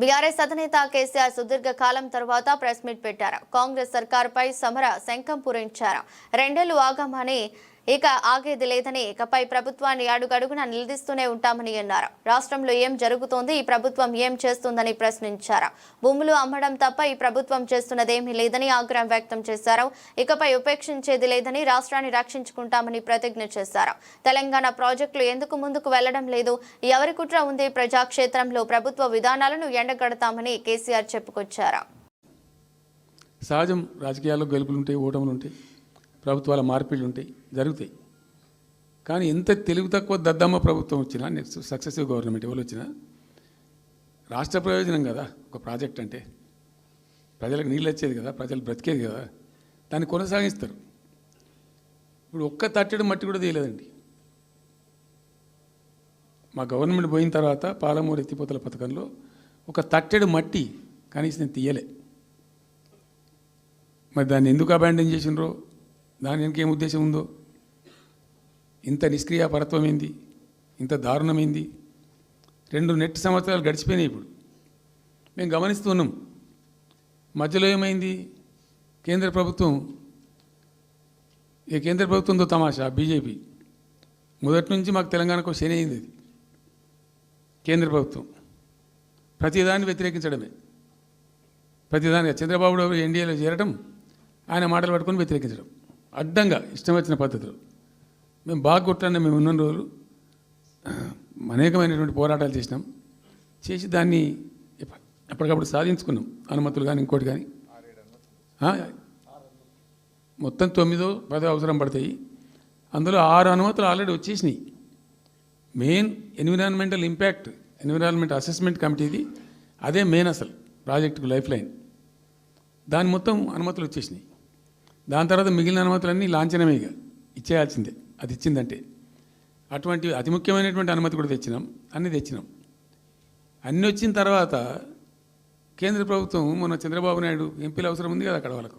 BRS అధినేత కేసీఆర్ సుదీర్ఘ కాలం తర్వాత ప్రెస్ మీట్ పెట్టారు. కాంగ్రెస్ సర్కారుపై సమర శంఖం పూరించారు. రెండేళ్ళు ఆగమని ఇక ఆగేది లేదని ఇకపై ప్రభుత్వాన్ని అడుగడుగునా నిలదీస్తూనే ఉంటామని అన్నారు. రాష్ట్రంలో ఏం జరుగుతోంది? ఈ ప్రభుత్వం ఏం చేస్తుందని ప్రశ్నించారు. భూములు అమ్మడం తప్ప ఈ ప్రభుత్వం చేస్తున్నదేమీ లేదని ఆగ్రహం వ్యక్తం చేశారు. ఇకపై ఉపేక్షించేది లేదని రాష్ట్రాన్ని రక్షించుకుంటామని ప్రతిజ్ఞ చేశారు. తెలంగాణ ప్రాజెక్టులు ఎందుకు ముందుకు వెళ్ళడం లేదు? ఎవరి కుట్ర ఉంది? ప్రజాక్షేత్రంలో ప్రభుత్వ విధానాలను ఎండగడతామని కేసీఆర్ చెప్పుకొచ్చారు. సహజం రాజకీయాల్లో గెలుపులుంటాయి ఓటములు ఉంటాయి ప్రభుత్వాల మార్పిళ్ళు ఉంటాయి జరుగుతాయి. కానీ ఎంత తెలుగు తక్కువ దద్దమ్మ ప్రభుత్వం వచ్చినా నెక్స్ట్ సక్సెసివ్ గవర్నమెంట్ ఎవరు వచ్చినా రాష్ట్ర ప్రయోజనం కదా ఒక ప్రాజెక్ట్ అంటే. ప్రజలకు నీళ్ళు వచ్చేది కదా ప్రజలు బ్రతికేది కదా దాన్ని కొనసాగిస్తారు. ఇప్పుడు ఒక్క తట్టెడు మట్టి కూడా తీయలేదండి. మా గవర్నమెంట్ పోయిన తర్వాత పాలమూరు ఎత్తిపోతల పథకంలో ఒక తట్టెడు మట్టి కనీసం నేను తీయలే. మరి దాన్ని ఎందుకు అబాండన్ చేసినరో దాని వెనక ఏం ఉద్దేశం ఉందో? ఇంత నిష్క్రియాపరత్వం ఏంది ఇంత దారుణమైంది? రెండు నెట్ సంవత్సరాలు గడిచిపోయినాయి ఇప్పుడు. మేము గమనిస్తున్నాం మధ్యలో ఏమైంది? కేంద్ర ప్రభుత్వం ఈ కేంద్ర ప్రభుత్వంతో తమాషా? బీజేపీ. మొదటి నుంచి మాకు తెలంగాణకు శని అయింది అది. కేంద్ర ప్రభుత్వం. ప్రతిదాన్ని వ్యతిరేకించడమే. ప్రతిదానిగా చంద్రబాబు ఎన్డీఏలో చేరడం ఆయన మాటలు పట్టుకొని వ్యతిరేకించడం. అడ్డంగా ఇష్టం వచ్చిన పద్ధతిలో. మేము బాగా కొట్టాను మేము ఉన్న రోజులు అనేకమైనటువంటి పోరాటాలు చేసినాం. చేసి దాన్ని ఎప్పటికప్పుడు సాధించుకున్నాం. అనుమతులు కానీ ఇంకోటి కానీ మొత్తం తొమ్మిదో పదో అవసరం పడతాయి. అందులో ఆరు అనుమతులు ఆల్రెడీ వచ్చేసినాయి. Main environmental impact environment assessment కమిటీది అదే మెయిన్ అసలు ప్రాజెక్టుకు లైఫ్ లైన్. దాని మొత్తం అనుమతులు వచ్చేసినాయి. దాని తర్వాత మిగిలిన అనుమతులన్నీ లాంఛనమే ఇక. ఇచ్చేయాల్సిందే. అది ఇచ్చిందంటే. అటువంటి అతి ముఖ్యమైనటువంటి అనుమతి కూడా తెచ్చినాం. అన్నీ తెచ్చినాం. అన్నీ వచ్చిన తర్వాత కేంద్ర ప్రభుత్వం మొన్న చంద్రబాబు నాయుడు ఎంపీలు అవసరం ఉంది కదా అక్కడ వాళ్ళకు.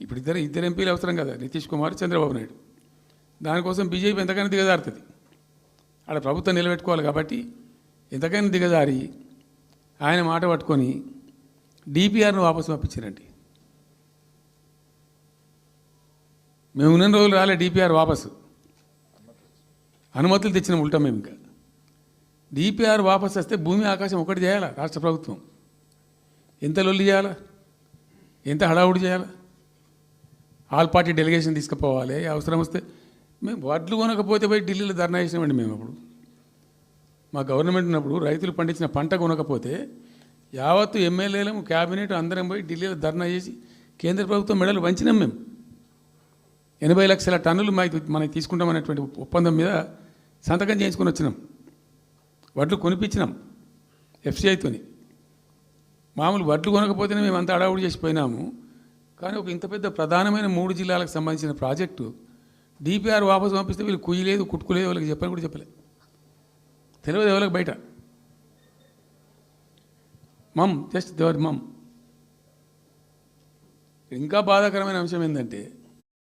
ఇప్పుడు ఇద్దరు ఇద్దరు ఎంపీలు అవసరం కదా. నితీష్ కుమార్ చంద్రబాబు నాయుడు. దానికోసం బీజేపీ ఎంతకైనా దిగజారుతుంది. ఆడ ప్రభుత్వం నిలబెట్టుకోవాలి కాబట్టి ఎంతకైనా దిగజారి ఆయన మాట పట్టుకొని డిపిఆర్ను వాపసు పంపించారండి. మేము ఉన్న రోజులు రాలే డిపిఆర్ వాపసు. అనుమతులు తెచ్చిన ఉల్టా మేము ఇంకా. డిపిఆర్ వాపసు వస్తే భూమి ఆకాశం ఒకటి చేయాలా రాష్ట్ర ప్రభుత్వం? ఎంత లొల్లి చేయాలా? ఎంత హడావుడి చేయాలా? ఆల్ పార్టీ డెలిగేషన్ తీసుకుపోవాలి అవసరం వస్తే మేము వడ్లు కొనకపోతే పోయి ఢిల్లీలో ధర్నా చేసినామండి మేము అప్పుడు. మా గవర్నమెంట్ ఉన్నప్పుడు రైతులు పండించిన పంట కొనకపోతే యావత్తు ఎమ్మెల్యేలము క్యాబినెట్ అందరం పోయి ఢిల్లీలో ధర్నా చేసి కేంద్ర ప్రభుత్వం మెడలు వంచినాం మేము. ఎనభై లక్షల టన్నులు మనం తీసుకుంటామనేటువంటి ఒప్పందం మీద సంతకం చేయించుకొని వచ్చినాం. వడ్లు కొనిపించినాం ఎఫ్సిఐతోని. మామూలు వడ్లు కొనకపోతేనే మేము అంత అడావుడు చేసిపోయినాము కానీ ఒక ఇంత పెద్ద ప్రధానమైన మూడు జిల్లాలకు సంబంధించిన ప్రాజెక్టు డిపిఆర్ వాపసు పంపిస్తే వీళ్ళు కుయ్యలేదు కుట్టుకోలేదు వాళ్ళకి చెప్పని కూడా చెప్పలే. తెలియదు ఎవరికి బయట. మమ్ జస్ట్ దేవర్ మమ్. ఇంకా బాధాకరమైన అంశం ఏంటంటే